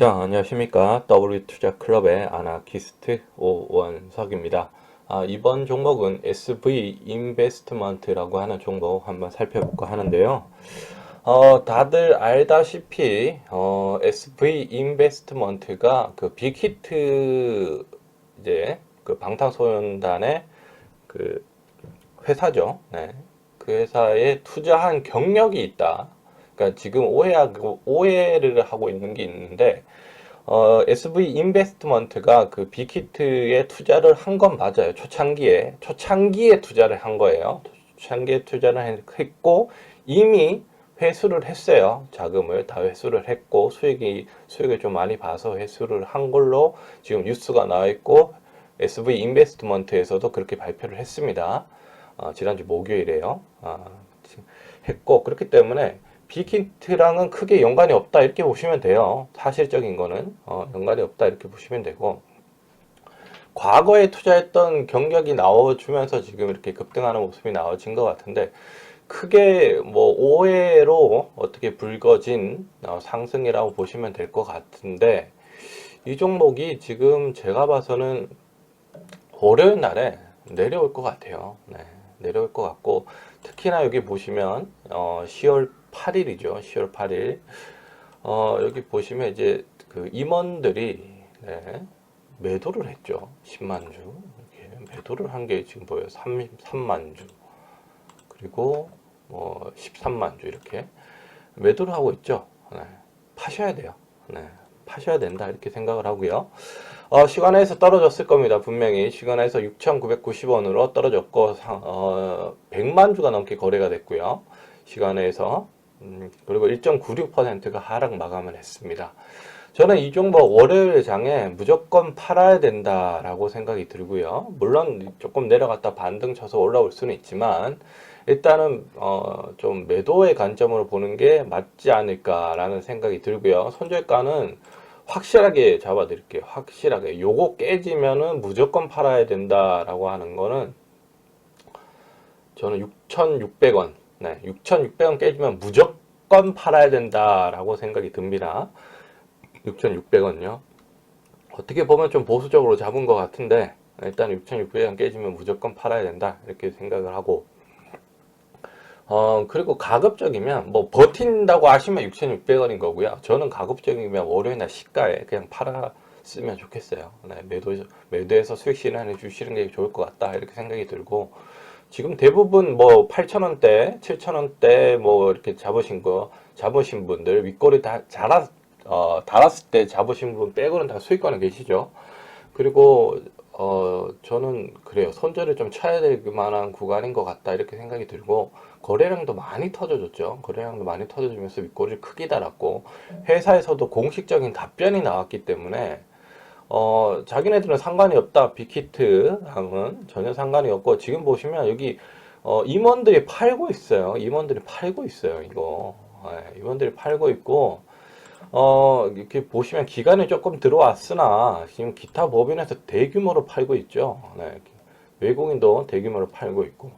자, 안녕하십니까. W투자클럽의 아나키스트 오원석입니다. 아, 이번 종목은 SV 인베스트먼트라고 하는 종목 한번 살펴볼까 하는데요. 어, 다들 알다시피, 어, SV 인베스트먼트가 그 빅히트 이제 그 방탄소년단의 그 회사죠. 네. 그 회사에 투자한 경력이 있다. 그러니까 지금 오해하고 오해를 하고 있는 게 있는데 어, SV 인베스트먼트가 그 빅히트에 투자를 한 건 맞아요. 초창기에 초창기에 투자를 한 거예요. 초창기에 투자를 했고 이미 회수를 했어요. 자금을 다 회수를 했고 수익이 수익을 좀 많이 봐서 회수를 한 걸로 지금 뉴스가 나와 있고 SV 인베스트먼트에서도 그렇게 발표를 했습니다. 어, 지난주 목요일에요. 아, 했고 그렇기 때문에 빅히트랑은 크게 연관이 없다 이렇게 보시면 돼요. 사실적인 거는 어, 연관이 없다 이렇게 보시면 되고 과거에 투자했던 경력이 나와주면서 지금 이렇게 급등하는 모습이 나와진 것 같은데 크게 뭐 오해로 어떻게 불거진 어, 상승이라고 보시면 될 것 같은데 이 종목이 지금 제가 봐서는 월요일 날에 내려올 것 같아요. 네, 내려올 것 같고 특히나 여기 보시면 어, 10월 8일이죠. 10월 8일. 어, 여기 보시면 이제 그 임원들이 네, 매도를 했죠. 10만 주. 이렇게 매도를 한 게 지금 보여요. 3, 3만 주. 그리고 뭐 13만 주 이렇게 매도를 하고 있죠. 네, 파셔야 돼요. 네, 파셔야 된다 이렇게 생각을 하고요. 어, 시간에서 떨어졌을 겁니다. 분명히 시간에서 6,990원으로 떨어졌고 어, 100만 주가 넘게 거래가 됐고요. 시간에서 음, 그리고 1.96%가 하락 마감을 했습니다. 저는 이 종목 월요일 장에 무조건 팔아야 된다라고 생각이 들고요. 물론 조금 내려갔다 반등 쳐서 올라올 수는 있지만 일단은 어, 좀 매도의 관점으로 보는 게 맞지 않을까라는 생각이 들고요. 손절가는 확실하게 잡아 드릴게요. 확실하게 요거 깨지면은 무조건 팔아야 된다라고 하는 거는 저는 6,600원 네, 6,600원 깨지면 무조건 팔아야 된다라고 생각이 듭니다. 6,600원요. 어떻게 보면 좀 보수적으로 잡은 것 같은데 일단 6,600원 깨지면 무조건 팔아야 된다 이렇게 생각을 하고 어 그리고 가급적이면 뭐 버틴다고 하시면 6,600원인 거고요. 저는 가급적이면 월요일날 시가에 그냥 팔았으면 좋겠어요. 네, 매도 매도해서 수익 실현해 주시는 게 좋을 것 같다 이렇게 생각이 들고 지금 대부분 뭐 8,000원대, 7,000원대 뭐 이렇게 잡으신 거, 잡으신 분들, 윗꼬리 다 자라, 어, 달았을 때 잡으신 분 빼고는 다 수익권에 계시죠. 그리고, 어, 저는 그래요. 손절을 좀 쳐야 될 만한 구간인 것 같다. 이렇게 생각이 들고, 거래량도 많이 터져줬죠. 거래량도 많이 터져주면서 윗꼬리를 크게 달았고, 회사에서도 공식적인 답변이 나왔기 때문에, 어, 자기네들은 상관이 없다. 빅히트랑은 전혀 상관이 없고, 지금 보시면 여기, 어, 임원들이 팔고 있어요. 임원들이 팔고 있어요. 이거. 네, 임원들이 팔고 있고, 어, 이렇게 보시면 기간이 조금 들어왔으나, 지금 기타 법인에서 대규모로 팔고 있죠. 네, 외국인도 대규모로 팔고 있고.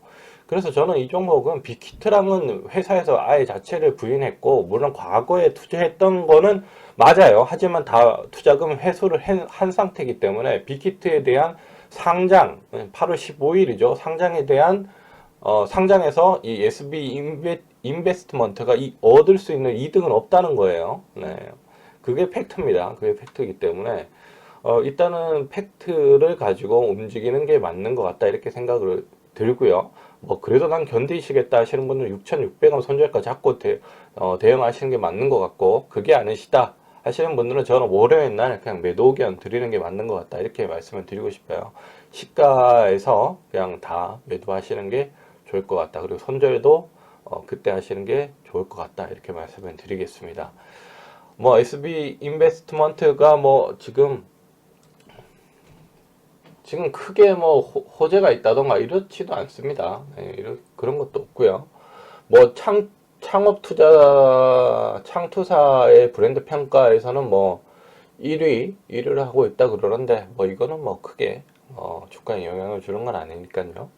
그래서 저는 이 종목은 빅히트랑은 회사에서 아예 자체를 부인했고, 물론 과거에 투자했던 거는 맞아요. 하지만 다 투자금 회수를 한 상태이기 때문에 빅히트에 대한 상장, 8월 15일이죠. 상장에 대한 어, 상장에서 이 SB 인베, 인베스트먼트가 이, 얻을 수 있는 이득은 없다는 거예요. 네. 그게 팩트입니다. 그게 팩트이기 때문에 어, 일단은 팩트를 가지고 움직이는 게 맞는 것 같다 이렇게 생각을 들고요. 뭐 그래도 난 견디시겠다 하시는 분들 6,600원 손절가 잡고 대, 어, 대응하시는 게 맞는 것 같고 그게 아니시다 하시는 분들은 저는 월요일 날 그냥 매도 의견 드리는 게 맞는 것 같다 이렇게 말씀을 드리고 싶어요. 시가에서 그냥 다 매도하시는 게 좋을 것 같다. 그리고 손절도 어, 그때 하시는 게 좋을 것 같다 이렇게 말씀을 드리겠습니다. 뭐 SB 인베스트먼트가 뭐 지금 지금 크게 뭐 호, 재가 있다던가 이렇지도 않습니다. 네, 이런 그런 것도 없고요. 뭐 창 창업 투자 창투사의 브랜드 평가에서는 뭐 1위 1위를 하고 있다 그러는데 뭐 이거는 뭐 크게 어, 주가에 영향을 주는 건 아니니까요.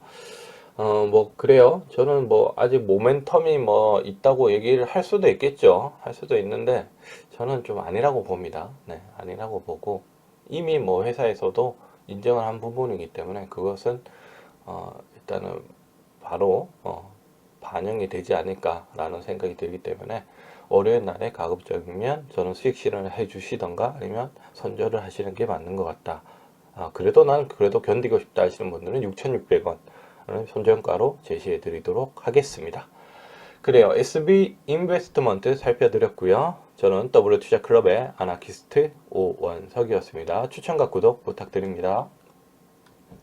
어, 뭐, 그래요. 저는 뭐, 아직 모멘텀이 뭐, 있다고 얘기를 할 수도 있겠죠. 할 수도 있는데, 저는 좀 아니라고 봅니다. 네, 아니라고 보고, 이미 뭐, 회사에서도 인정을 한 부분이기 때문에, 그것은, 어, 일단은, 바로, 어, 반영이 되지 않을까라는 생각이 들기 때문에, 월요일 날에 가급적이면 저는 수익 실현을 해 주시던가, 아니면 선절을 하시는 게 맞는 것 같다. 아, 그래도 난 그래도 견디고 싶다 하시는 분들은 6,600원. 손절가로 제시해 드리도록 하겠습니다. 그래요. SB 인베스트먼트 살펴드렸고요. 저는 W 투자 클럽의 아나키스트 오원석이었습니다. 추천과 구독 부탁드립니다.